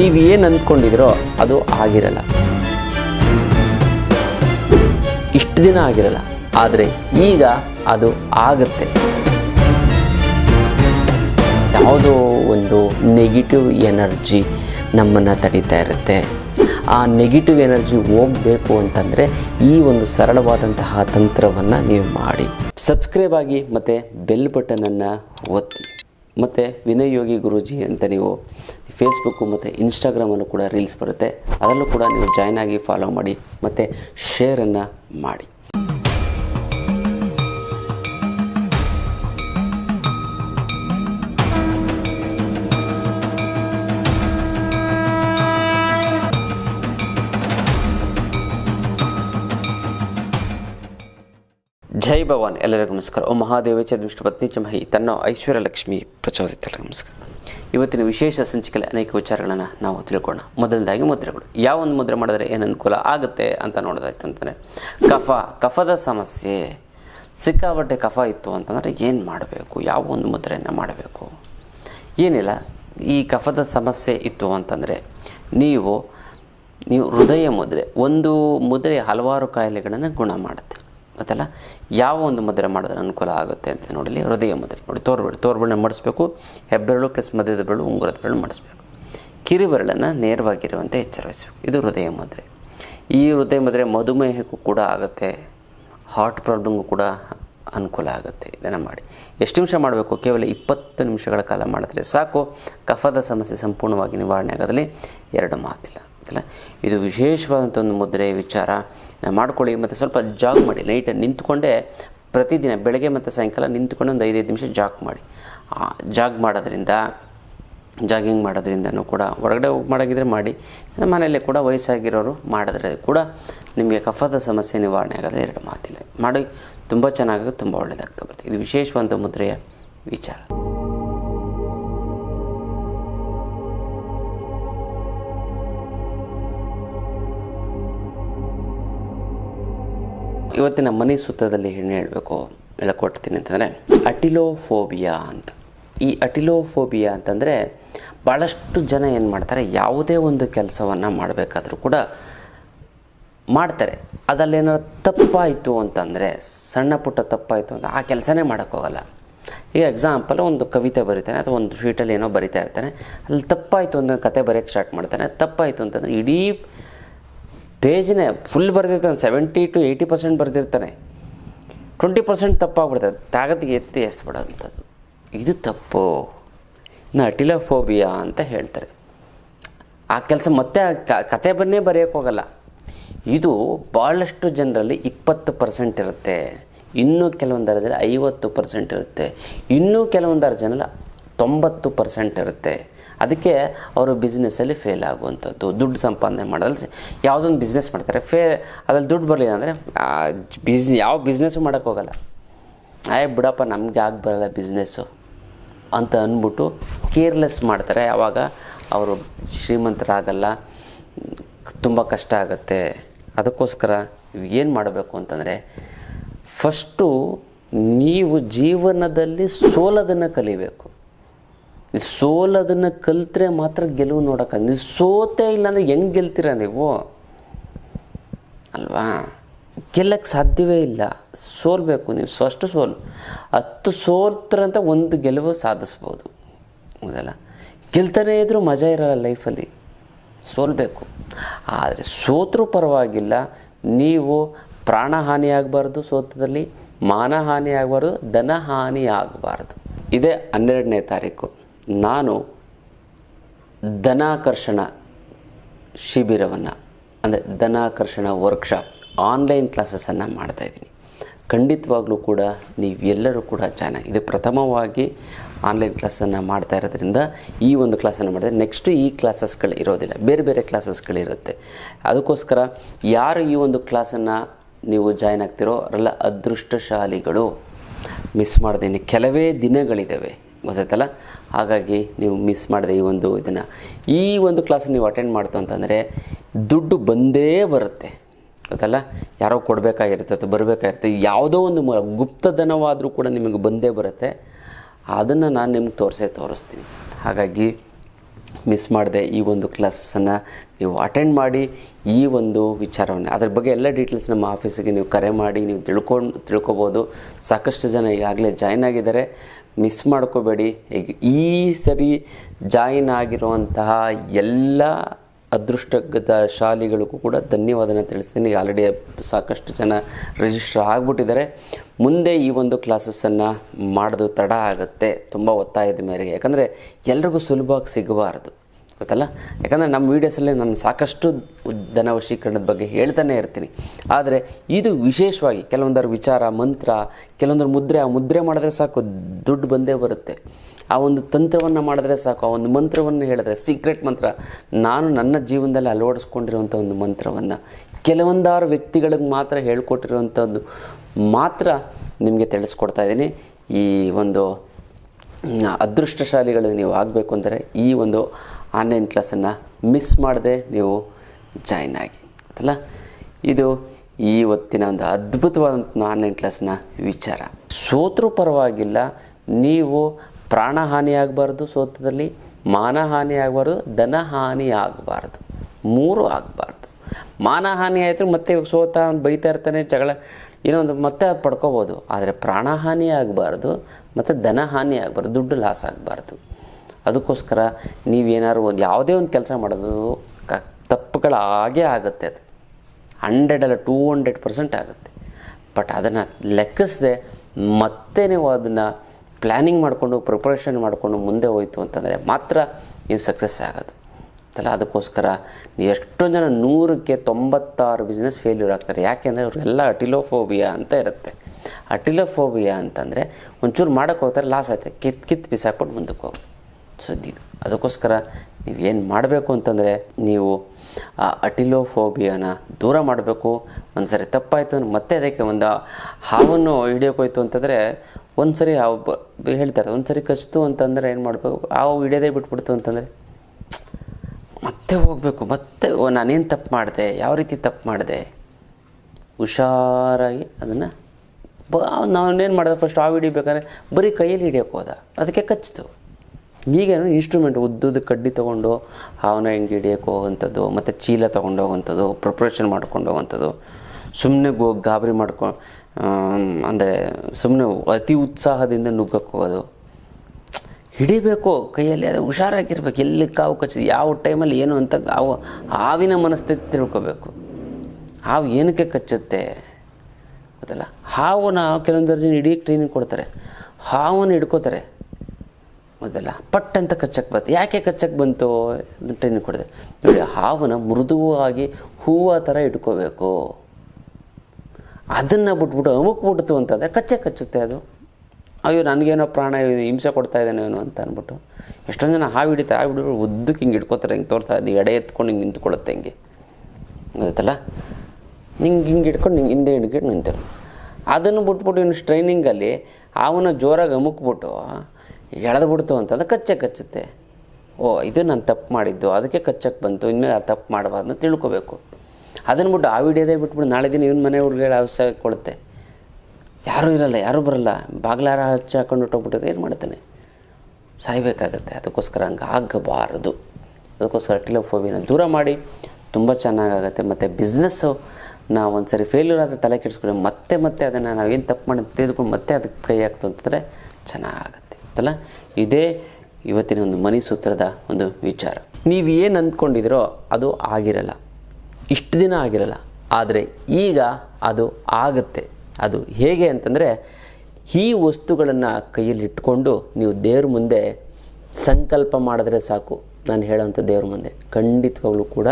ನೀವು ಏನು ಅಂದ್ಕೊಂಡಿದ್ರೋ ಅದು ಆಗಿರಲ್ಲ. ಇಷ್ಟು ದಿನ ಆಗಿರಲ್ಲ, ಆದರೆ ಈಗ ಅದು ಆಗುತ್ತೆ. ಯಾವುದೋ ಒಂದು ನೆಗೆಟಿವ್ ಎನರ್ಜಿ ನಮ್ಮನ್ನು ತಡೀತಾ ಇರುತ್ತೆ. ಆ ನೆಗೆಟಿವ್ ಎನರ್ಜಿ ಹೋಗಬೇಕು ಅಂತಂದರೆ ಈ ಒಂದು ಸರಳವಾದಂತಹ ತಂತ್ರವನ್ನು ನೀವು ಮಾಡಿ. ಸಬ್ಸ್ಕ್ರೈಬ್ ಆಗಿ ಮತ್ತು ಬೆಲ್ ಬಟನನ್ನು ಒತ್ತಿ. ಮತ್ತು ವಿನಯ್ ಯೋಗಿ ಗುರೂಜಿ ಅಂತ ನೀವು ಫೇಸ್ಬುಕ್ಕು ಮತ್ತು ಇನ್ಸ್ಟಾಗ್ರಾಮಲ್ಲೂ ಕೂಡ ರೀಲ್ಸ್ ಬರುತ್ತೆ. ಅದರಲ್ಲೂ ಕೂಡ ನೀವು ಜಾಯ್ನ್ ಆಗಿ ಫಾಲೋ ಮಾಡಿ ಮತ್ತು ಶೇರನ್ನು ಮಾಡಿ. ಜೈ ಭಗವಾನ್, ಎಲ್ಲರಿಗೂ ನಮಸ್ಕಾರ. ಓ ಮಹಾದೇವ ಚಂದ್ರ ವಿಷ್ಣು ಪತ್ನಿ ಚಮಹಿ ತನ್ನ ಐಶ್ವರ್ಯ ಲಕ್ಷ್ಮಿ ಪ್ರಚೋದಿತ. ನಮಸ್ಕಾರ. ಇವತ್ತಿನ ವಿಶೇಷ ಸಂಚಿಕೆಯಲ್ಲಿ ಅನೇಕ ವಿಚಾರಗಳನ್ನು ನಾವು ತಿಳ್ಕೊಳ್ಳೋಣ. ಮೊದಲನೇದಾಗಿ ಮುದ್ರೆಗಳು. ಯಾವ ಒಂದು ಮುದ್ರೆ ಮಾಡಿದ್ರೆ ಏನು ಅನುಕೂಲ ಆಗುತ್ತೆ ಅಂತ ನೋಡೋದಾಯ್ತು ಅಂತಂದರೆ, ಕಫ, ಕಫದ ಸಮಸ್ಯೆ. ಸಿಕ್ಕಾಪಟ್ಟೆ ಕಫ ಇತ್ತು ಅಂತಂದರೆ ಏನು ಮಾಡಬೇಕು? ಯಾವ ಒಂದು ಮುದ್ರೆಯನ್ನು ಮಾಡಬೇಕು? ಏನಿಲ್ಲ. ಈ ಕಫದ ಸಮಸ್ಯೆ ಇತ್ತು ಅಂತಂದರೆ, ನೀವು ನೀವು ಹೃದಯ ಮುದ್ರೆ, ಒಂದು ಮುದ್ರೆ ಹಲವಾರು ಕಾಯಿಲೆಗಳನ್ನು ಗುಣ ಮಾಡುತ್ತೆ. ಗೊತ್ತಲ್ಲ? ಯಾವ ಒಂದು ಮುದ್ರೆ ಮಾಡಿದ್ರೆ ಅನುಕೂಲ ಆಗುತ್ತೆ ಅಂತ ನೋಡಲಿ ಹೃದಯ ಮುದ್ರೆ ನೋಡಿ ತೋರ್ಬೇಡಿ ತೋರ್ಬೇಳನ್ನ ಮಾಡಿಸ್ಬೇಕು. ಹೆಬ್ಬೆರಳು ಪ್ಲಸ್ ಮಧ್ಯದ ಬೆರಳು ಉಂಗುರದ ಬೆರಳು ಮಾಡಿಸ್ಬೇಕು. ಕಿರಿಬೆರಳನ್ನು ನೇರವಾಗಿರುವಂತೆ ಎಚ್ಚರ ವಹಿಸಬೇಕು. ಇದು ಹೃದಯ ಮುದ್ರೆ ಈ ಹೃದಯ ಮುದ್ರೆ ಮಧುಮೇಹಕ್ಕೂ ಕೂಡ ಆಗುತ್ತೆ. ಹಾರ್ಟ್ ಪ್ರಾಬ್ಲಮ್ಗೂ ಕೂಡ ಅನುಕೂಲ ಆಗುತ್ತೆ. ಇದನ್ನು ಮಾಡಿ. ಎಷ್ಟು ನಿಮಿಷ ಮಾಡಬೇಕು? ಕೇವಲ ಇಪ್ಪತ್ತು ನಿಮಿಷಗಳ ಕಾಲ ಮಾಡಿದ್ರೆ ಸಾಕು. ಕಫದ ಸಮಸ್ಯೆ ಸಂಪೂರ್ಣವಾಗಿ ನಿವಾರಣೆ ಆಗೋದ್ರಲ್ಲಿ ಎರಡು ಮಾತಿಲ್ಲ. ಇದು ವಿಶೇಷವಾದಂಥ ಒಂದು ಮುದ್ರೆ ವಿಚಾರ. ಮಾಡ್ಕೊಳ್ಳಿ ಮತ್ತು ಸ್ವಲ್ಪ ಜಾಗ್ ಮಾಡಿ ನೈಟ್ ನಿಂತ್ಕೊಂಡೇ ಪ್ರತಿದಿನ ಬೆಳಗ್ಗೆ ಮತ್ತು ಸಾಯಂಕಾಲ ನಿಂತ್ಕೊಂಡು ಒಂದು ಐದೈದು ನಿಮಿಷ ಜಾಗ್ ಮಾಡಿ. ಜಾಗ್ ಮಾಡೋದ್ರಿಂದ, ಜಾಗಿಂಗ್ ಮಾಡೋದ್ರಿಂದನೂ ಕೂಡ ಹೊರಗಡೆ ಹೋಗಿ ಮಾಡೋಂಗಿದ್ರೆ ಮಾಡಿ ಮನೆಯಲ್ಲೇ ಕೂಡ ವಯಸ್ಸಾಗಿರೋರು ಮಾಡಿದ್ರೆ ಕೂಡ ನಿಮಗೆ ಕಫದ ಸಮಸ್ಯೆ ನಿವಾರಣೆ ಆಗೋದು ಎರಡು ಮಾತಿಲ್ಲ. ಮಾಡಿ, ತುಂಬ ಚೆನ್ನಾಗಿ, ತುಂಬ ಒಳ್ಳೆಯದಾಗ್ತಾ ಬರ್ತದೆ ಇದು ವಿಶೇಷವಾದ ಮುದ್ರೆಯ ವಿಚಾರ. ಇವತ್ತಿನ ಮನೆ ಸುತ್ತದಲ್ಲಿ ಹೆಣ್ಣು ಹೇಳಬೇಕು ಎಲ್ಲ ಕೊಡ್ತೀನಿ ಅಂತಂದರೆ ಅಟಿಲೋಫೋಬಿಯಾ ಅಂತ. ಈ ಅಟಿಲೋಫೋಬಿಯಾ ಅಂತಂದರೆ ಭಾಳಷ್ಟು ಜನ ಏನು ಮಾಡ್ತಾರೆ, ಯಾವುದೇ ಒಂದು ಕೆಲಸವನ್ನು ಮಾಡಬೇಕಾದ್ರೂ ಕೂಡ ಮಾಡ್ತಾರೆ. ಅದಲ್ಲೇನಾದ್ರು ತಪ್ಪಾಯಿತು ಅಂತಂದರೆ, ಸಣ್ಣ ಪುಟ್ಟ ತಪ್ಪಾಯಿತು ಅಂತ, ಆ ಕೆಲಸನೇ ಮಾಡೋಕ್ಕೋಗಲ್ಲ ಈಗ ಎಕ್ಸಾಂಪಲ್ ಒಂದು ಕವಿತೆ ಬರೀತಾನೆ, ಅಥವಾ ಒಂದು ಶೀಟಲ್ಲಿ ಏನೋ ಬರಿತಾ ಇರ್ತಾನೆ, ಅಲ್ಲಿ ತಪ್ಪಾಯಿತು ಅಂತ ಕತೆ ಬರೆಯೋಕ್ಕೆ ಸ್ಟಾರ್ಟ್ ಮಾಡ್ತಾನೆ, ತಪ್ಪಾಯಿತು ಅಂತಂದರೆ ಇಡೀ ಪೇಜ್ನೇ ಫುಲ್ ಬರೆದಿರ್ತಾನೆ ಸೆವೆಂಟಿ ಟು ಏಯ್ಟಿ ಪರ್ಸೆಂಟ್ ಬರೆದಿರ್ತಾನೆ. ಟ್ವೆಂಟಿ ಪರ್ಸೆಂಟ್ ತಪ್ಪಾಗ್ಬಿಡ್ತದೆ. ತಾಗತ್ತಿಗೆ ಎತ್ತಿ ಎಸ್ಬಿಡೋಂಥದ್ದು. ಇದು ತಪ್ಪು. ಇನ್ನು ಅಟಿಲಫೋಬಿಯಾ ಅಂತ ಹೇಳ್ತಾರೆ. ಆ ಕೆಲಸ ಮತ್ತೆ ಕತೆ ಬನ್ನೇ ಬರೆಯೋಕ್ಕೋಗಲ್ಲ ಇದು ಭಾಳಷ್ಟು ಜನರಲ್ಲಿ ಇಪ್ಪತ್ತು ಪರ್ಸೆಂಟ್ ಇರುತ್ತೆ. ಇನ್ನೂ ಕೆಲವೊಂದರ ಜನ ಐವತ್ತು ಪರ್ಸೆಂಟ್ ಇರುತ್ತೆ. ಇನ್ನೂ ಕೆಲವೊಂದರ ಜನ ತೊಂಬತ್ತು ಪರ್ಸೆಂಟ್ ಇರುತ್ತೆ. ಅದಕ್ಕೆ ಅವರು ಬಿಸ್ನೆಸ್ಸಲ್ಲಿ ಫೇಲ್ ಆಗುವಂಥದ್ದು, ದುಡ್ಡು ಸಂಪಾದನೆ ಮಾಡೋದ್ರಲ್ಲಿ ಯಾವುದೊಂದು ಬಿಸ್ನೆಸ್ ಮಾಡ್ತಾರೆ. ಫೇ ಅದ್ರಲ್ಲಿ ದುಡ್ಡು ಬರಲಿಲ್ಲ ಅಂದರೆ ಬಿಸ್ ಯಾವ ಬಿಸ್ನೆಸ್ಸು ಮಾಡೋಕ್ಕೋಗಲ್ಲ ಆಯ್ ಬಿಡಪ್ಪ, ನಮಗೆ ಆಗಿ ಬರಲ್ಲ ಬಿಸ್ನೆಸ್ಸು ಅಂತ ಅಂದ್ಬಿಟ್ಟು ಕೇರ್ಲೆಸ್ ಮಾಡ್ತಾರೆ. ಆವಾಗ ಅವರು ಶ್ರೀಮಂತರಾಗಲ್ಲ, ತುಂಬ ಕಷ್ಟ ಆಗುತ್ತೆ. ಅದಕ್ಕೋಸ್ಕರ ಏನು ಮಾಡಬೇಕು ಅಂತಂದರೆ ಫಸ್ಟು ನೀವು ಜೀವನದಲ್ಲಿ ಸೋಲೋದನ್ನು ಕಲಿಬೇಕು. ನೀವು ಸೋಲೋದನ್ನು ಕಲ್ತ್ರೆ ಮಾತ್ರ ಗೆಲುವು ನೋಡೋಕ್ಕ. ನೀವು ಸೋತೆ ಇಲ್ಲ ಅಂದರೆ ಹೆಂಗೆ ಗೆಲ್ತೀರ ನೀವು? ಅಲ್ವಾ? ಗೆಲ್ಲಕ್ಕೆ ಸಾಧ್ಯವೇ ಇಲ್ಲ. ಸೋಲ್ಬೇಕು ನೀವು. ಫಸ್ಟ್ ಸೋಲು. ಹತ್ತು ಸೋಲ್ತ್ರಂತ ಒಂದು ಗೆಲುವು ಸಾಧಿಸ್ಬೋದು. ಹೌದಲ್ಲ? ಗೆಲ್ತಾನೇ ಇದ್ದರೂ ಮಜಾ ಇರಲ್ಲ ಲೈಫಲ್ಲಿ. ಸೋಲ್ಬೇಕು ಆದರೆ ಸೋತರೂ ಪರವಾಗಿಲ್ಲ. ನೀವು ಪ್ರಾಣಹಾನಿ ಆಗಬಾರ್ದು ಸೋತದಲ್ಲಿ, ಮಾನಹಾನಿ ಆಗಬಾರ್ದು, ಧನಹಾನಿ ಆಗಬಾರ್ದು. ಇದೇ ಹನ್ನೆರಡನೇ ತಾರೀಕು. ನಾನು ಧನಾಕರ್ಷಣ ಶಿಬಿರವನ್ನು, ಅಂದರೆ ಧನಾಕರ್ಷಣ ವರ್ಕ್ಶಾಪ್ ಆನ್ಲೈನ್ ಕ್ಲಾಸಸನ್ನು ಮಾಡ್ತಾಯಿದ್ದೀನಿ ಖಂಡಿತವಾಗ್ಲೂ ಕೂಡ ನೀವೆಲ್ಲರೂ ಕೂಡ ಚೆನ್ನಾಗಿ ಇದು ಪ್ರಥಮವಾಗಿ ಆನ್ಲೈನ್ ಕ್ಲಾಸನ್ನು ಮಾಡ್ತಾ ಇರೋದ್ರಿಂದ ಈ ಒಂದು ಕ್ಲಾಸನ್ನು ಮಾಡಿದ್ರೆ ನೆಕ್ಸ್ಟು ಈ ಕ್ಲಾಸಸ್ಗಳು ಇರೋದಿಲ್ಲ, ಬೇರೆ ಬೇರೆ ಕ್ಲಾಸಸ್ಗಳಿರುತ್ತೆ ಅದಕ್ಕೋಸ್ಕರ ಯಾರು ಈ ಒಂದು ಕ್ಲಾಸನ್ನು ನೀವು ಜಾಯ್ನ್ ಆಗ್ತಿರೋ ಅವರೆಲ್ಲ ಅದೃಷ್ಟಶಾಲಿಗಳು ಮಿಸ್ ಮಾಡ್ದೇನೆ. ಕೆಲವೇ ದಿನಗಳಿದ್ದಾವೆ ಗೊತ್ತಾಯ್ತಲ್ಲ ಹಾಗಾಗಿ ನೀವು ಮಿಸ್ ಮಾಡಿದೆ ಈ ಒಂದು ಇದನ್ನು. ಈ ಒಂದು ಕ್ಲಾಸ್ ನೀವು ಅಟೆಂಡ್ ಮಾಡ್ತು ಅಂತಂದರೆ, ದುಡ್ಡು ಬಂದೇ ಬರುತ್ತೆ. ಗೊತ್ತಲ್ಲ? ಯಾರೋ ಕೊಡಬೇಕಾಗಿರುತ್ತೆ ಅಥವಾ ಬರಬೇಕಾಗಿರುತ್ತೆ. ಯಾವುದೋ ಒಂದು ಮೂಲ ಗುಪ್ತಧನವಾದರೂ ಕೂಡ ನಿಮಗೆ ಬಂದೇ ಬರುತ್ತೆ. ಅದನ್ನು ನಾನು ನಿಮ್ಗೆ ತೋರಿಸೇ ತೋರಿಸ್ತೀನಿ. ಹಾಗಾಗಿ ಮಿಸ್ ಮಾಡದೆ ಈ ಒಂದು ಕ್ಲಾಸನ್ನು ನೀವು ಅಟೆಂಡ್ ಮಾಡಿ ಈ ಒಂದು ವಿಚಾರವನ್ನು. ಅದ್ರ ಬಗ್ಗೆ ಎಲ್ಲ ಡೀಟೇಲ್ಸ್ ನಮ್ಮ ಆಫೀಸಿಗೆ ನೀವು ಕರೆ ಮಾಡಿ, ನೀವು ತಿಳ್ಕೊಂಡು, ತಿಳ್ಕೊಬೋದು. ಸಾಕಷ್ಟು ಜನ ಈಗಾಗಲೇ ಜಾಯ್ನ್ ಆಗಿದ್ದಾರೆ. ಮಿಸ್ ಮಾಡ್ಕೋಬೇಡಿ. ಈ ಸರಿ ಜಾಯಿನ್ ಆಗಿರುವಂತಹ ಎಲ್ಲ ಅದೃಷ್ಟದ ಶಾಲಿಗಳಿಗೂ ಕೂಡ ಧನ್ಯವಾದನ ತಿಳಿಸ್ತೀನಿ. ಆಲ್ರೆಡಿ ಸಾಕಷ್ಟು ಜನ ರಿಜಿಸ್ಟರ್ ಆಗಿಬಿಟ್ಟಿದ್ದಾರೆ. ಮುಂದೆ ಈ ಒಂದು ಕ್ಲಾಸಸ್ಸನ್ನು ಮಾಡೋದು ತಡ ಆಗುತ್ತೆ. ತುಂಬ ಒತ್ತಾಯದ ಮೇರೆಗೆ. ಯಾಕಂದರೆ ಎಲ್ರಿಗೂ ಸುಲಭವಾಗಿ ಸಿಗಬಾರ್ದು. ಗೊತ್ತಲ್ಲ? ಯಾಕಂದರೆ ನಮ್ಮ ವೀಡಿಯೋಸಲ್ಲೇ ನಾನು ಸಾಕಷ್ಟು ಧನ ವಶೀಕರಣದ ಬಗ್ಗೆ ಹೇಳ್ತಾನೆ ಇರ್ತೀನಿ. ಆದರೆ ಇದು ವಿಶೇಷವಾಗಿ ಕೆಲವೊಂದರ ವಿಚಾರ, ಮಂತ್ರ, ಕೆಲವೊಂದರ ಮುದ್ರೆ, ಆ ಮುದ್ರೆ ಮಾಡಿದ್ರೆ ಸಾಕು, ದುಡ್ಡು ಬಂದೇ ಬರುತ್ತೆ. ಆ ಒಂದು ತಂತ್ರವನ್ನು ಮಾಡಿದ್ರೆ ಸಾಕು, ಆ ಒಂದು ಮಂತ್ರವನ್ನು ಹೇಳಿದ್ರೆ ಸೀಕ್ರೆಟ್ ಮಂತ್ರ. ನಾನು ನನ್ನ ಜೀವನದಲ್ಲಿ ಅಳವಡಿಸ್ಕೊಂಡಿರುವಂಥ ಒಂದು ಮಂತ್ರವನ್ನು, ಕೆಲವೊಂದಾರು ವ್ಯಕ್ತಿಗಳಿಗೆ ಮಾತ್ರ ಹೇಳ್ಕೊಟ್ಟಿರುವಂಥದ್ದು ಮಾತ್ರ ನಿಮಗೆ ತಿಳಿಸ್ಕೊಡ್ತಾ ಇದ್ದೀನಿ. ಈ ಒಂದು ಅದೃಷ್ಟಶಾಲಿಗಳು ನೀವು ಆಗಬೇಕು ಅಂದರೆ ಈ ಒಂದು ಆನ್ಲೈನ್ ಕ್ಲಾಸನ್ನು ಮಿಸ್ ಮಾಡದೆ ನೀವು ಜಾಯ್ನ್ ಆಗಿ, ಗೊತ್ತಲ್ಲ? ಇದು ಈ ಹೊತ್ತಿನ ಒಂದು ಅದ್ಭುತವಾದಂಥ ಆನ್ಲೈನ್ ಕ್ಲಾಸ್ನ ವಿಚಾರ. ಸೋತರೂ ಪರವಾಗಿಲ್ಲ, ನೀವು ಪ್ರಾಣಹಾನಿ ಆಗಬಾರ್ದು ಸೋತದಲ್ಲಿ ಮಾನಹಾನಿ ಆಗಬಾರ್ದು ಧನಹಾನಿ ಆಗಬಾರ್ದು ಮೂರು ಆಗಬಾರ್ದು. ಮಾನಹಾನಿ ಆಯಿತು ಮತ್ತೆ ಇವಾಗ ಸೋತ ಅವ್ನು ಬೈತಾ ಇರ್ತಾನೆ, ಜಗಳ ಏನೋ ಒಂದು ಮತ್ತೆ ಪಡ್ಕೋಬೋದು. ಆದರೆ ಪ್ರಾಣಹಾನಿ ಆಗಬಾರ್ದು ಮತ್ತು ಧನಹಾನಿ ಆಗಬಾರ್ದು, ದುಡ್ಡು ಲಾಸ್ ಆಗಬಾರ್ದು. ಅದಕ್ಕೋಸ್ಕರ ನೀವೇನಾದ್ರು ಒಂದು ಯಾವುದೇ ಒಂದು ಕೆಲಸ ಮಾಡೋದು ಕ ತಪ್ಪುಗಳಾಗೇ ಆಗುತ್ತೆ ಅದು. ಹಂಡ್ರೆಡ್ ಅಲ್ಲ, ಟೂ ಹಂಡ್ರೆಡ್ ಪರ್ಸೆಂಟ್ ಆಗುತ್ತೆ. ಬಟ್ ಅದನ್ನು ಲೆಕ್ಕಿಸದೆ ಮತ್ತೆ ನೀವು ಅದನ್ನು ಪ್ಲ್ಯಾನಿಂಗ್ ಮಾಡಿಕೊಂಡು ಪ್ರಿಪ್ರೇಷನ್ ಮಾಡಿಕೊಂಡು ಮುಂದೆ ಹೋಯ್ತು ಅಂತಂದರೆ ಮಾತ್ರ ನೀವು ಸಕ್ಸಸ್ ಆಗೋದು. ಅಲ್ಲ ಅದಕ್ಕೋಸ್ಕರ ನೀವು ಎಷ್ಟೊಂದು ಜನ ನೂರಕ್ಕೆ ತೊಂಬತ್ತಾರು ಬಿಸ್ನೆಸ್ ಫೇಲ್ಯೂರ್ ಆಗ್ತಾರೆ. ಯಾಕೆಂದರೆ ಅವರೆಲ್ಲ ಅಟಿಲೋಫೋಬಿಯಾ ಅಂತ ಇರುತ್ತೆ. ಅಟಿಲೋಫೋಬಿಯಾ ಅಂತಂದರೆ ಒಂಚೂರು ಮಾಡೋಕ್ಕೆ ಹೋಗ್ತಾರೆ ಲಾಸ್ ಆಯ್ತು ಕಿತ್ ಕಿತ್ತು ಬಿಸಾಕ್ಬಿಟ್ಟು ಮುಂದಕ್ಕೆ ಹೋಗಿ ಸುದ್ದಿದು ಅದಕ್ಕೋಸ್ಕರ ನೀವು ಏನು ಮಾಡಬೇಕು ಅಂತಂದರೆ ನೀವು, ಆ, ಅಟಿಲೋಫೋಬಿಯಾನ ದೂರ ಮಾಡಬೇಕು. ಒಂದು ಸರಿ ತಪ್ಪಾಯಿತು ಮತ್ತೆ ಅದಕ್ಕೆ ಒಂದು ಹಾವನ್ನು ಹಿಡಿಯೋಕ್ಕೋಯ್ತು ಅಂತಂದರೆ ಒಂದು ಸರಿ ಆ ಬ- ಹೇಳ್ತಾರೆ ಒಂದು ಸರಿ ಕಚ್ತು ಅಂತಂದರೆ ಏನು ಮಾಡಬೇಕು? ಆ ಹಿಡಿಯೋದೇ ಬಿಟ್ಬಿಡ್ತು ಅಂತಂದರೆ, ಮತ್ತೆ ಹೋಗಬೇಕು, ಮತ್ತೆ ನಾನೇನು ತಪ್ಪು ಮಾಡಿದೆ? ಯಾವ ರೀತಿ ತಪ್ಪು ಮಾಡಿದೆ? ಹುಷಾರಾಗಿ ಅದನ್ನು ಬ, ನಾನೇನು ಮಾಡಿದೆ? ಫಸ್ಟ್ ಹಾವು ಹಿಡಿಬೇಕಾದ್ರೆ ಬರೀ ಕೈಯಲ್ಲಿ ಹಿಡಿಯೋಕೆ ಹೋದ, ಅದಕ್ಕೆ ಕಚ್ಚಿತು ಈಗೇನು ಇನ್ಸ್ಟ್ರೂಮೆಂಟ್ ಉದ್ದುದ ಕಡ್ಡಿ ತೊಗೊಂಡು ಅವನ ಹೆಂಗೆ ಹಿಡಿಯೋಕೆ ಹೋಗುವಂಥದ್ದು, ಮತ್ತು ಚೀಲ ತೊಗೊಂಡು ಪ್ರಿಪ್ರೇಷನ್ ಮಾಡ್ಕೊಂಡು ಹೋಗುವಂಥದ್ದು ಸುಮ್ಮನೆ ಗೋ ಗಾಬರಿ ಮಾಡ್ಕೊಂಡು ಅಂದರೆ ಸುಮ್ಮನೆ ಅತಿ ಉತ್ಸಾಹದಿಂದ ನುಗ್ಗಕ್ಕೆ ಹಿಡಿಬೇಕು, ಕೈಯಲ್ಲಿ ಅದು ಹುಷಾರಾಗಿರ್ಬೇಕು. ಎಲ್ಲಿ ಕಾವು ಕಚ್ಚಿ ಯಾವ ಟೈಮಲ್ಲಿ ಏನು ಅಂತ ಹಾವು ಹಾವಿನ ಮನಸ್ಥಿತಿ ತಿಳ್ಕೊಬೇಕು. ಹಾವು ಏನಕ್ಕೆ ಕಚ್ಚುತ್ತೆ? ಗೊತ್ತಲ್ಲ? ಹಾವನ್ನ ಕೆಲವೊಂದು ಜನ ಇಡೀ ಟ್ರೈನಿಂಗ್ ಕೊಡ್ತಾರೆ. ಹಾವನ್ನು ಹಿಡ್ಕೋತಾರೆ. ಗೊತ್ತಲ್ಲ? ಪಟ್ ಅಂತ ಕಚ್ಚಕ್ಕೆ ಬಂತು ಯಾಕೆ ಕಚ್ಚಕ್ಕೆ ಬಂತು? ಟ್ರೈನಿಂಗ್ ಕೊಡ್ತಾರೆ. ನೋಡಿ, ಹಾವನ್ನ ಮೃದುವಾಗಿ ಹೂವು ಥರ ಇಟ್ಕೋಬೇಕು ಅದನ್ನು ಬಿಟ್ಬಿಟ್ಟು ಅಮುಕ್ಬಿಡ್ತು ಅಂತಂದರೆ ಕಚ್ಚೆ ಕಚ್ಚುತ್ತೆ ಅದು. ಅಯ್ಯೋ, ನನಗೇನೋ ಪ್ರಾಣ ಹಿಂಸೆ ಕೊಡ್ತಾ ಇದ್ದಾನೆ ಏನೋ ಅಂತ ಅಂದ್ಬಿಟ್ಟು ಎಷ್ಟೊಂದು ಜನ ಹಾವು ಹಿಡಿತಾರೆ ಹಾವು ಹಿಡಿದ್ರು ಉದ್ದಕ್ಕೆ ಹಿಂಗೆ ಹಿಡ್ಕೋತಾರೆ, ಹಿಂಗೆ ತೋರ್ತಾ ಅದು ಎಡೆ ಎತ್ಕೊಂಡು ಹಿಂಗೆ ನಿಂತ್ಕೊಳ್ಳುತ್ತೆ ಹಿಂಗೆ. ಗೊತ್ತಲ್ಲ? ನಿಂಗೆ ಹಿಂಗೆ ಇಟ್ಕೊಂಡು ಹಿಂಗೆ ಹಿಂದೆ ಹಿಡ್ಕೊಂಡು ನಿಂತರು ಅದನ್ನು ಬಿಟ್ಬಿಟ್ಟು ಇನ್ನು ಸ್ಟ್ರೈನಿಂಗಲ್ಲಿ ಅವನ ಜೋರಾಗಿ ಅಮುಕ್ಬಿಟ್ಟು ಎಳೆದು ಬಿಡ್ತು ಅಂತಂದ್ರೆ ಕಚ್ಚೆ ಕಚ್ಚುತ್ತೆ. ಓ, ಇದು ನಾನು ತಪ್ಪು ಮಾಡಿದ್ದು, ಅದಕ್ಕೆ ಕಚ್ಚಕ್ಕೆ ಬಂತು, ಇನ್ಮೇಲೆ ಆ ತಪ್ಪು ಮಾಡಬಾರ್ದು ತಿಳ್ಕೊಬೇಕು. ಅದನ್ನು ಬಿಟ್ಟು ಆ ವಿಡಿಯೋದೇ ಬಿಟ್ಬಿಟ್ಟು ನಾಳೆ ದಿನ ಇವನ ಮನೆ ಹುಡುಗರ ಅವಶ್ಯ ಕೊಡುತ್ತೆ. ಯಾರೂ ಇರಲ್ಲ, ಯಾರೂ ಬರಲ್ಲ. ಬಾಗ್ಲಾರ ಹಚ್ಚಿ ಹಾಕೊಂಡು ಹೊಟ್ಟೋಗ್ಬಿಟ್ಟಿದ್ರೆ ಏನು ಮಾಡ್ತಾನೆ? ಸಾಯ್ಬೇಕಾಗತ್ತೆ. ಅದಕ್ಕೋಸ್ಕರ ಹಂಗೆ ಆಗಬಾರದು. ಅದಕ್ಕೋಸ್ಕರ ಟಿಲೋಫೋಬಿನ ದೂರ ಮಾಡಿ, ತುಂಬ ಚೆನ್ನಾಗಾಗತ್ತೆ. ಮತ್ತು ಬಿಸ್ನೆಸ್ಸು ನಾವು ಒಂದು ಸರಿ ಫೇಲ್ಯೂರ್ ಆದರೆ ತಲೆ ಕೆಡಿಸ್ಕೊಂಡು ಮತ್ತೆ ಮತ್ತೆ ಅದನ್ನು ನಾವೇನು ತಪ್ಪು ಮಾಡಿ ತೆಗೆದುಕೊಂಡು ಮತ್ತೆ ಅದಕ್ಕೆ ಕೈ ಹಾಕ್ತು ಅಂತಂದರೆ ಚೆನ್ನಾಗಾಗತ್ತೆ ಅಲ್ಲ ಇದೇ ಇವತ್ತಿನ ಒಂದು ಮನಿ ಸೂತ್ರದ ಒಂದು ವಿಚಾರ. ನೀವು ಏನು ಅಂದ್ಕೊಂಡಿದ್ದೀರೋ ಅದು ಆಗಿರಲ್ಲ. ಇಷ್ಟು ದಿನ ಆಗಿರಲ್ಲ. ಆದರೆ ಈಗ ಅದು ಆಗುತ್ತೆ. ಅದು ಹೇಗೆ ಅಂತಂದರೆ ಈ ವಸ್ತುಗಳನ್ನು ಕೈಯಲ್ಲಿ ಇಟ್ಕೊಂಡು ನೀವು ದೇವ್ರ ಮುಂದೆ ಸಂಕಲ್ಪ ಮಾಡಿದ್ರೆ ಸಾಕು. ನಾನು ಹೇಳೋವಂಥ ದೇವ್ರ ಮುಂದೆ. ಖಂಡಿತವಾಗ್ಲೂ ಕೂಡ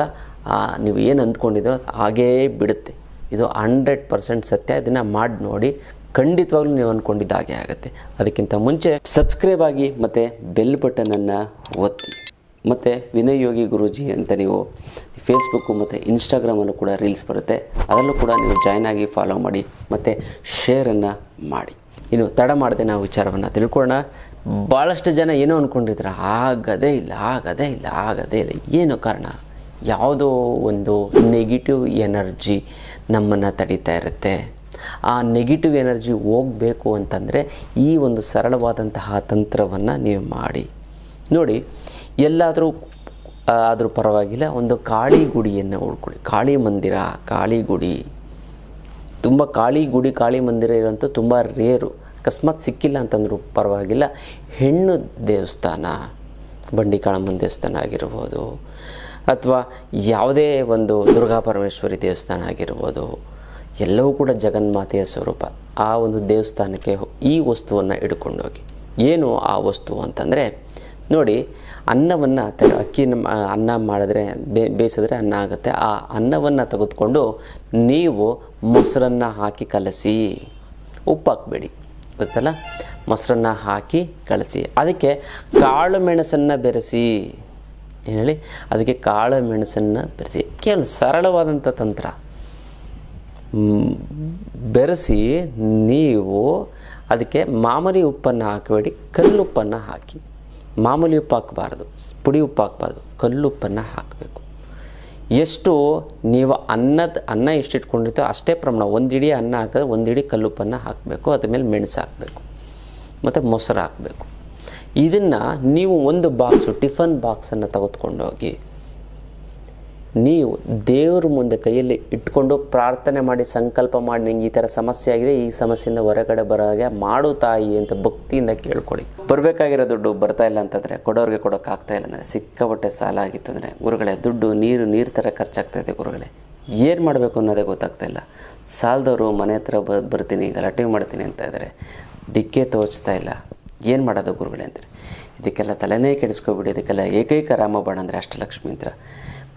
ನೀವು ಏನು ಅಂದ್ಕೊಂಡಿದ್ರೋ ಅದು ಹಾಗೇ ಬಿಡುತ್ತೆ. ಇದು ಹಂಡ್ರೆಡ್ ಪರ್ಸೆಂಟ್ ಸತ್ಯ. ಇದನ್ನು ಮಾಡಿ ನೋಡಿ ಖಂಡಿತವಾಗ್ಲೂ ನೀವು ಅಂದ್ಕೊಂಡಿದ್ದ ಹಾಗೆ ಆಗುತ್ತೆ. ಅದಕ್ಕಿಂತ ಮುಂಚೆ ಸಬ್ಸ್ಕ್ರೈಬ್ ಆಗಿ ಮತ್ತು ಬೆಲ್ ಬಟನನ್ನು ಒತ್ತಿ. ಮತ್ತು ವಿನಯ್ ಯೋಗಿ ಗುರೂಜಿ ಅಂತ ನೀವು ಫೇಸ್ಬುಕ್ಕು ಮತ್ತು ಇನ್ಸ್ಟಾಗ್ರಾಮಲ್ಲೂ ಕೂಡ ರೀಲ್ಸ್ ಬರುತ್ತೆ. ಅದರಲ್ಲೂ ಕೂಡ ನೀವು ಜಾಯ್ನ್ ಆಗಿ ಫಾಲೋ ಮಾಡಿ, ಮತ್ತು ಶೇರನ್ನು ಮಾಡಿ. ಇನ್ನು ತಡ ಮಾಡದೆ ನಾವು ವಿಚಾರವನ್ನು ತಿಳ್ಕೊಳ್ಳೋಣ. ಭಾಳಷ್ಟು ಜನ ಏನೋ ಅಂದ್ಕೊಂಡಿದ್ರೆ ಆಗದೇ ಇಲ್ಲ ಆಗದೇ ಇಲ್ಲ ಆಗದೇ ಇಲ್ಲ. ಏನು ಕಾರಣ? ಯಾವುದೋ ಒಂದು ನೆಗೆಟಿವ್ ಎನರ್ಜಿ ನಮ್ಮನ್ನು ತಡೀತಾ ಇರುತ್ತೆ. ಆ ನೆಗೆಟಿವ್ ಎನರ್ಜಿ ಹೋಗಬೇಕು ಅಂತಂದರೆ ಈ ಒಂದು ಸರಳವಾದಂತಹ ತಂತ್ರವನ್ನು ನೀವು ಮಾಡಿ. ನೋಡಿ ಎಲ್ಲಾದರೂ ಆದರೂ ಪರವಾಗಿಲ್ಲ, ಒಂದು ಕಾಳಿ ಗುಡಿಯನ್ನು ಉಳ್ಕೊಳ್ಳಿ. ಕಾಳಿ ಮಂದಿರ, ಕಾಳಿ ಗುಡಿ. ತುಂಬ ಕಾಳಿ ಗುಡಿ, ಕಾಳಿ ಮಂದಿರ ಇರೋಂಥ ತುಂಬ ರೇರು ಅಕಸ್ಮಾತ್ ಸಿಕ್ಕಿಲ್ಲ ಅಂತಂದರೂ ಪರವಾಗಿಲ್ಲ. ಹೆಣ್ಣು ದೇವಸ್ಥಾನ ಬಂಡಿ ಕಾಳಮ್ಮನ ದೇವಸ್ಥಾನ ಆಗಿರ್ಬೋದು, ಅಥವಾ ಯಾವುದೇ ಒಂದು ದುರ್ಗಾ ಪರಮೇಶ್ವರಿ ದೇವಸ್ಥಾನ ಆಗಿರ್ಬೋದು, ಎಲ್ಲವೂ ಕೂಡ ಜಗನ್ಮಾತೆಯ ಸ್ವರೂಪ. ಆ ಒಂದು ದೇವಸ್ಥಾನಕ್ಕೆ ಈ ವಸ್ತುವನ್ನು ಹಿಡ್ಕೊಂಡೋಗಿ. ಏನು ಆ ವಸ್ತು ಅಂತಂದರೆ ನೋಡಿ, ಅನ್ನವನ್ನು ತ ಅಕ್ಕಿನ ಅನ್ನ ಮಾಡಿದ್ರೆ ಬೇಯಿಸಿದ್ರೆ ಅನ್ನ ಆಗುತ್ತೆ. ಆ ಅನ್ನವನ್ನು ತೆಗೆದುಕೊಂಡು ನೀವು ಮೊಸರನ್ನು ಹಾಕಿ ಕಲಸಿ ಉಪ್ಪು ಹಾಕಬೇಡಿ ಗೊತ್ತಲ್ಲ? ಮೊಸರನ್ನ ಹಾಕಿ ಕಳಿಸಿ ಅದಕ್ಕೆ ಕಾಳು ಮೆಣಸನ್ನು ಬೆರೆಸಿ. ಏನು ಹೇಳಿ? ಅದಕ್ಕೆ ಕಾಳು ಮೆಣಸನ್ನು ಬೆರೆಸಿ. ಕೇವಲ ಸರಳವಾದಂಥ ತಂತ್ರ. ಬೆರೆಸಿ ನೀವು ಅದಕ್ಕೆ ಮಾಮೂಲಿ ಉಪ್ಪನ್ನು ಹಾಕಬೇಡಿ ಕಲ್ಲುಪ್ಪನ್ನು ಹಾಕಿ. ಮಾಮೂಲಿ ಉಪ್ಪು ಹಾಕಬಾರ್ದು, ಪುಡಿ ಉಪ್ಪು ಹಾಕಬಾರ್ದು ಕಲ್ಲುಪ್ಪನ್ನು ಹಾಕಬೇಕು. ಎಷ್ಟು ನೀವು ಅನ್ನದ, ಅನ್ನ ಎಷ್ಟು ಅಷ್ಟೇ ಪ್ರಮಾಣ, ಒಂದು ಅನ್ನ ಹಾಕಿದ್ರೆ ಒಂದು ಇಡೀ ಕಲ್ಲುಪ್ಪನ್ನು ಹಾಕಬೇಕು, ಅದ್ರ ಮೇಲೆ ಮೆಣಸು ಹಾಕಬೇಕು, ಮತ್ತು ಮೊಸರು ಹಾಕಬೇಕು. ಇದನ್ನು ನೀವು ಒಂದು ಬಾಕ್ಸು ಟಿಫನ್ ಬಾಕ್ಸನ್ನು ತೆಗೆದುಕೊಂಡೋಗಿ ನೀವು ದೇವ್ರ ಮುಂದೆ ಕೈಯಲ್ಲಿ ಇಟ್ಕೊಂಡು ಪ್ರಾರ್ಥನೆ ಮಾಡಿ, ಸಂಕಲ್ಪ ಮಾಡಿ, ನಿಂಗೆ ಈ ಥರ ಸಮಸ್ಯೆ ಆಗಿದೆ, ಈ ಸಮಸ್ಯೆಯಿಂದ ಹೊರಗಡೆ ಬರೋ ಹಾಗೆ ಮಾಡು ತಾಯಿ ಅಂತ ಭಕ್ತಿಯಿಂದ ಕೇಳ್ಕೊಳ್ಳಿ. ಬರಬೇಕಾಗಿರೋ ದುಡ್ಡು ಬರ್ತಾ ಇಲ್ಲ ಅಂತಂದರೆ, ಕೊಡೋರಿಗೆ ಕೊಡೋಕ್ಕಾಗ್ತಾ ಇಲ್ಲ ಅಂದರೆ ಸಿಕ್ಕಾಪಟ್ಟೆ ಸಾಲ ಆಗಿತ್ತು ಅಂದರೆ, ಗುರುಗಳೇ, ದುಡ್ಡು, ನೀರು ನೀರು ಥರ ಖರ್ಚಾಗ್ತಾ ಇದೆ ಗುರುಗಳೇ. ಏನು ಮಾಡಬೇಕು ಅನ್ನೋದೇ ಗೊತ್ತಾಗ್ತಾ ಇಲ್ಲ. ಸಾಲದವರು ಮನೆ ಹತ್ರ ಬ, ಬರ್ತೀನಿ, ಗಲಾಟೆ ಮಾಡ್ತೀನಿ ಅಂತ ಇದ್ದಾರೆ ದಿಕ್ಕೆ ತೋಚ್ತಾ ಇಲ್ಲ. ಏನು ಮಾಡೋದು ಗುರುಗಳೇ ಅಂದರೆ? ಇದಕ್ಕೆಲ್ಲ ತಲೆನೇ ಕೆಡಿಸ್ಕೊಬಿಡಿ, ಇದಕ್ಕೆಲ್ಲ ಏಕೈಕ ರಾಮಬಾಣ ಅಂದರೆ ಅಷ್ಟಲಕ್ಷ್ಮಿ ಅಂತ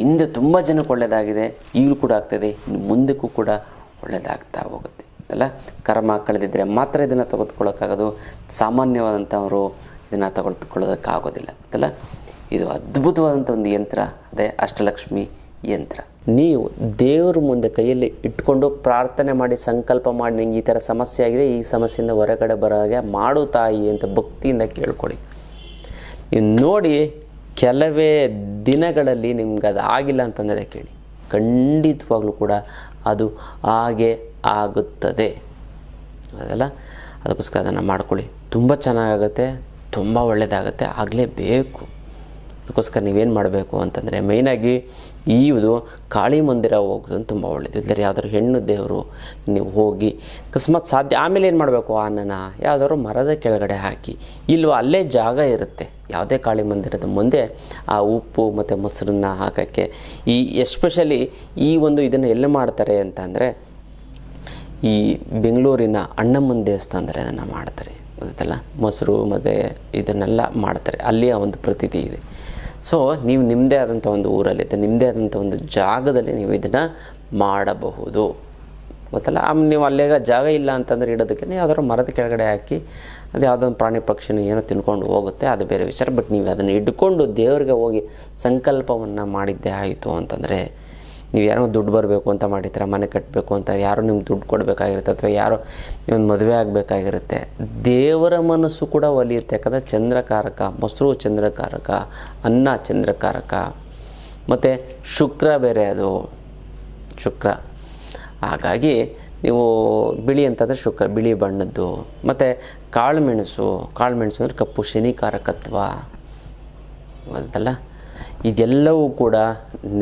ಹಿಂದೆ ತುಂಬ ಜನಕ್ಕೆ ಒಳ್ಳೆಯದಾಗಿದೆ ಈಗಲೂ ಕೂಡ ಆಗ್ತದೆ, ಇನ್ನು ಮುಂದಕ್ಕೂ ಕೂಡ ಒಳ್ಳೆಯದಾಗ್ತಾ ಹೋಗುತ್ತೆ. ಅಲ್ಲ ಕರ್ಮ ಕಳೆದಿದ್ದರೆ ಮಾತ್ರ ಇದನ್ನು ತೆಗೆದುಕೊಳ್ಳೋಕ್ಕಾಗೋದು. ಸಾಮಾನ್ಯವಾದಂಥವರು ಇದನ್ನು ತೆಗೆದುಕೊಳ್ಳೋದಕ್ಕಾಗೋದಿಲ್ಲ. ಅಲ್ಲ ಇದು ಅದ್ಭುತವಾದಂಥ ಒಂದು ಯಂತ್ರ. ಅದೇ ಅಷ್ಟಲಕ್ಷ್ಮಿ ಯಂತ್ರ. ನೀವು ದೇವರ ಮುಂದೆ ಕೈಯಲ್ಲಿ ಇಟ್ಕೊಂಡು ಪ್ರಾರ್ಥನೆ ಮಾಡಿ, ಸಂಕಲ್ಪ ಮಾಡಿ, ನಿಂಗೆ ಈ ಥರ ಸಮಸ್ಯೆ ಆಗಿದೆ, ಈ ಸಮಸ್ಯೆಯಿಂದ ಹೊರಗಡೆ ಬರೋ ಹಾಗೆ ಮಾಡು ತಾಯಿ ಅಂತ ಭಕ್ತಿಯಿಂದ ಕೇಳ್ಕೊಳ್ಳಿ. ನೀವು ನೋಡಿ ಕೆಲವೇ ದಿನಗಳಲ್ಲಿ ನಿಮ್ಗೆ ಅದು ಆಗಿಲ್ಲ ಅಂತಂದರೆ ಕೇಳಿ. ಖಂಡಿತವಾಗ್ಲೂ ಕೂಡ ಅದು ಹಾಗೆ ಆಗುತ್ತದೆ. ಅದೆಲ್ಲ? ಅದಕ್ಕೋಸ್ಕರ ಅದನ್ನು ಮಾಡ್ಕೊಳ್ಳಿ. ತುಂಬ ಚೆನ್ನಾಗಾಗುತ್ತೆ, ತುಂಬ ಒಳ್ಳೆಯದಾಗುತ್ತೆ, ಆಗಲೇಬೇಕು. ಅದಕ್ಕೋಸ್ಕರ ನೀವೇನು ಮಾಡಬೇಕು ಅಂತಂದರೆ ಮೇಯ್ನಾಗಿ ಈ ಇದು ಕಾಳಿ ಮಂದಿರ ಹೋಗೋದು ತುಂಬ ಒಳ್ಳೆಯದು. ಇಲ್ಲದ್ರೆ ಯಾವ್ದಾದ್ರು ಹೆಣ್ಣು ದೇವರು ನೀವು ಹೋಗಿ ಅಕಸ್ಮಾತ್ ಸಾಧ್ಯ ಆಮೇಲೆ ಏನು ಮಾಡಬೇಕು? ಅನ್ನನ ಯಾವುದಾದ್ರು ಮರದ ಕೆಳಗಡೆ ಹಾಕಿ ಇಲ್ಲವೋ ಅಲ್ಲೇ ಜಾಗ ಇರುತ್ತೆ. ಯಾವುದೇ ಕಾಳಿ ಮಂದಿರದ ಮುಂದೆ ಆ ಉಪ್ಪು ಮತ್ತು ಮೊಸರನ್ನ ಹಾಕೋಕ್ಕೆ ಈ ಎಸ್ಪೆಷಲಿ ಈ ಒಂದು ಇದನ್ನು ಎಲ್ಲಿ ಮಾಡ್ತಾರೆ ಅಂತಂದರೆ ಈ ಬೆಂಗಳೂರಿನ ಅಣ್ಣಮ್ಮನ ದೇವಸ್ಥಾನದಲ್ಲಿ ಅದನ್ನು ಮಾಡ್ತಾರೆ. ಗೊತ್ತಲ್ಲ ಮೊಸರು ಮತ್ತು ಇದನ್ನೆಲ್ಲ ಮಾಡ್ತಾರೆ. ಅಲ್ಲಿಯ ಒಂದು ಪ್ರತೀತಿ ಇದೆ. ಸೊ ನೀವು ನಿಮ್ಮದೇ ಆದಂಥ ಒಂದು ಊರಲ್ಲಿ ನಿಮ್ಮದೇ ಆದಂಥ ಒಂದು ಜಾಗದಲ್ಲಿ ನೀವು ಇದನ್ನು ಮಾಡಬಹುದು. ಗೊತ್ತಲ್ಲ? ಆಮೇಲೆ ನೀವು ಅಲ್ಲೇಗ ಜಾಗ ಇಲ್ಲ ಅಂತಂದರೆ ಇಡೋದಕ್ಕೆ ಯಾವ್ದಾದ್ರು ಮರದ ಕೆಳಗಡೆ ಹಾಕಿ, ಅದು ಯಾವುದೋ ಒಂದು ಪ್ರಾಣಿ ಪಕ್ಷಿನ ಏನೋ ತಿನ್ಕೊಂಡು ಹೋಗುತ್ತೆ, ಅದು ಬೇರೆ ವಿಚಾರ. ಬಟ್ ನೀವು ಅದನ್ನು ಇಟ್ಕೊಂಡು ದೇವರಿಗೆ ಹೋಗಿ ಸಂಕಲ್ಪವನ್ನು ಮಾಡಿದ್ದೇ ಆಯಿತು ಅಂತಂದರೆ ನೀವು ಯಾರೋ ದುಡ್ಡು ಬರಬೇಕು ಅಂತ ಮಾಡಿರ್ತೀರ, ಮನೆ ಕಟ್ಟಬೇಕು ಅಂತ, ಯಾರೋ ನಿಮ್ಗೆ ದುಡ್ಡು ಕೊಡಬೇಕಾಗಿರುತ್ತೆ ಅಥವಾ ಯಾರೋ ಒಂದು ಮದುವೆ ಆಗಬೇಕಾಗಿರುತ್ತೆ, ದೇವರ ಮನಸ್ಸು ಕೂಡ ಒಲಿಯುತ್ತೆ. ಯಾಕಂದರೆ ಚಂದ್ರಕಾರಕ, ಮೊಸರು ಚಂದ್ರಕಾರಕ, ಅನ್ನ ಚಂದ್ರಕಾರಕ, ಮತ್ತು ಶುಕ್ರ ಬೇರೆ ಅದು, ಶುಕ್ರ. ಹಾಗಾಗಿ ನೀವು ಬಿಳಿ ಅಂತಂದರೆ ಶುಕ್ರ, ಬಿಳಿ ಬಣ್ಣದ್ದು, ಮತ್ತು ಕಾಳುಮೆಣಸು ಕಾಳುಮೆಣಸು ಅಂದರೆ ಕಪ್ಪು, ಶನಿಕಾರಕತ್ವ ಗೊತ್ತಲ್ಲ ಇದೆಲ್ಲವೂ ಕೂಡ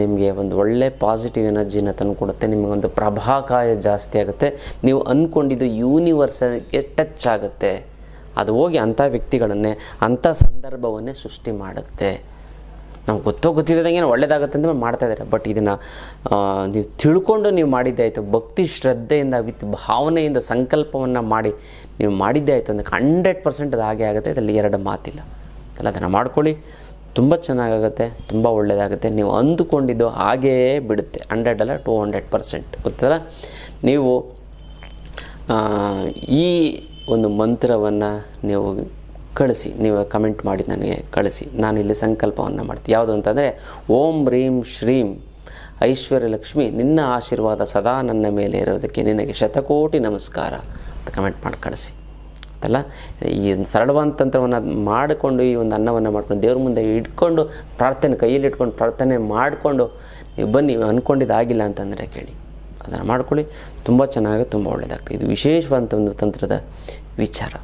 ನಿಮಗೆ ಒಂದು ಒಳ್ಳೆ ಪಾಸಿಟಿವ್ ಎನರ್ಜಿನ ತಂದುಕೊಡುತ್ತೆ ನಿಮಗೊಂದು ಪ್ರಭಾಕಾಯ ಜಾಸ್ತಿ ಆಗುತ್ತೆ. ನೀವು ಅಂದ್ಕೊಂಡಿದ್ದು ಯೂನಿವರ್ಸಲ್ಗೆ ಟಚ್ ಆಗುತ್ತೆ. ಅದು ಹೋಗಿ ಅಂಥ ವ್ಯಕ್ತಿಗಳನ್ನೇ, ಅಂಥ ಸಂದರ್ಭವನ್ನೇ ಸೃಷ್ಟಿ ಮಾಡುತ್ತೆ. ನಾವು ಗೊತ್ತೋ ಗೊತ್ತಿದ್ದಂಗೆ ಒಳ್ಳೇದಾಗುತ್ತೆ ಅಂತ ಮಾಡ್ತಾ ಇದ್ದಾರೆ. ಬಟ್ ಇದನ್ನು ನೀವು ತಿಳ್ಕೊಂಡು ನೀವು ಮಾಡಿದ್ದೆ ಆಯಿತು. ಭಕ್ತಿ ಶ್ರದ್ಧೆಯಿಂದ ವಿತ್ ಭಾವನೆಯಿಂದ ಸಂಕಲ್ಪವನ್ನು ಮಾಡಿ ನೀವು ಮಾಡಿದ್ದೇ ಆಯಿತು ಅಂದರೆ ಹಂಡ್ರೆಡ್ ಪರ್ಸೆಂಟ್ ಅದು ಹಾಗೆ ಆಗುತ್ತೆ. ಇದರಲ್ಲಿ ಎರಡು ಮಾತಿಲ್ಲ. ಅದನ್ನು ಮಾಡ್ಕೊಳ್ಳಿ. ತುಂಬ ಚೆನ್ನಾಗಾಗುತ್ತೆ, ತುಂಬ ಒಳ್ಳೆಯದಾಗುತ್ತೆ ನೀವು ಅಂದುಕೊಂಡಿದ್ದು ಹಾಗೇ ಬಿಡುತ್ತೆ. ಹಂಡ್ರೆಡ್ ಅಲ್ಲ, ಟೂ ಹಂಡ್ರೆಡ್ ಪರ್ಸೆಂಟ್. ಗೊತ್ತಲ್ಲ ನೀವು ಈ ಒಂದು ಮಂತ್ರವನ್ನು ನೀವು ಕಳಿಸಿ, ನೀವು ಕಮೆಂಟ್ ಮಾಡಿ ನನಗೆ ಕಳಿಸಿ. ನಾನು ಇಲ್ಲಿ ಸಂಕಲ್ಪವನ್ನು ಮಾಡ್ತೀನಿ. ಯಾವುದು ಅಂತಂದರೆ, ಓಂ ರೀಂ ಶ್ರೀಂ ಐಶ್ವರ್ಯ ಲಕ್ಷ್ಮಿ, ನಿನ್ನ ಆಶೀರ್ವಾದ ಸದಾ ನನ್ನ ಮೇಲೆ ಇರೋದಕ್ಕೆ ನಿನಗೆ ಶತಕೋಟಿ ನಮಸ್ಕಾರ ಅಂತ ಕಮೆಂಟ್ ಮಾಡಿ ಕಳಿಸಿ. ಅಂತಲ್ಲ, ಈ ಸರಳವಾದ ತಂತ್ರವನ್ನು ಮಾಡಿಕೊಂಡು ಈ ಒಂದು ಅನ್ನವನ್ನು ಮಾಡ್ಕೊಂಡು ದೇವ್ರ ಮುಂದೆ ಇಟ್ಕೊಂಡು ಪ್ರಾರ್ಥನೆ, ಕೈಯಲ್ಲಿ ಇಟ್ಕೊಂಡು ಪ್ರಾರ್ಥನೆ ಮಾಡಿಕೊಂಡು ನೀವು ಬನ್ನಿ ಅಂದ್ಕೊಂಡಿದ್ದಾಗಿಲ್ಲ ಅಂತಂದರೆ ಕೇಳಿ. ಅದನ್ನು ಮಾಡ್ಕೊಳ್ಳಿ. ತುಂಬ ಚೆನ್ನಾಗಿ, ತುಂಬ ಒಳ್ಳೆಯದಾಗ್ತದೆ ಇದು ವಿಶೇಷವಾದಂಥ ಒಂದು ತಂತ್ರದ ವಿಚಾರ.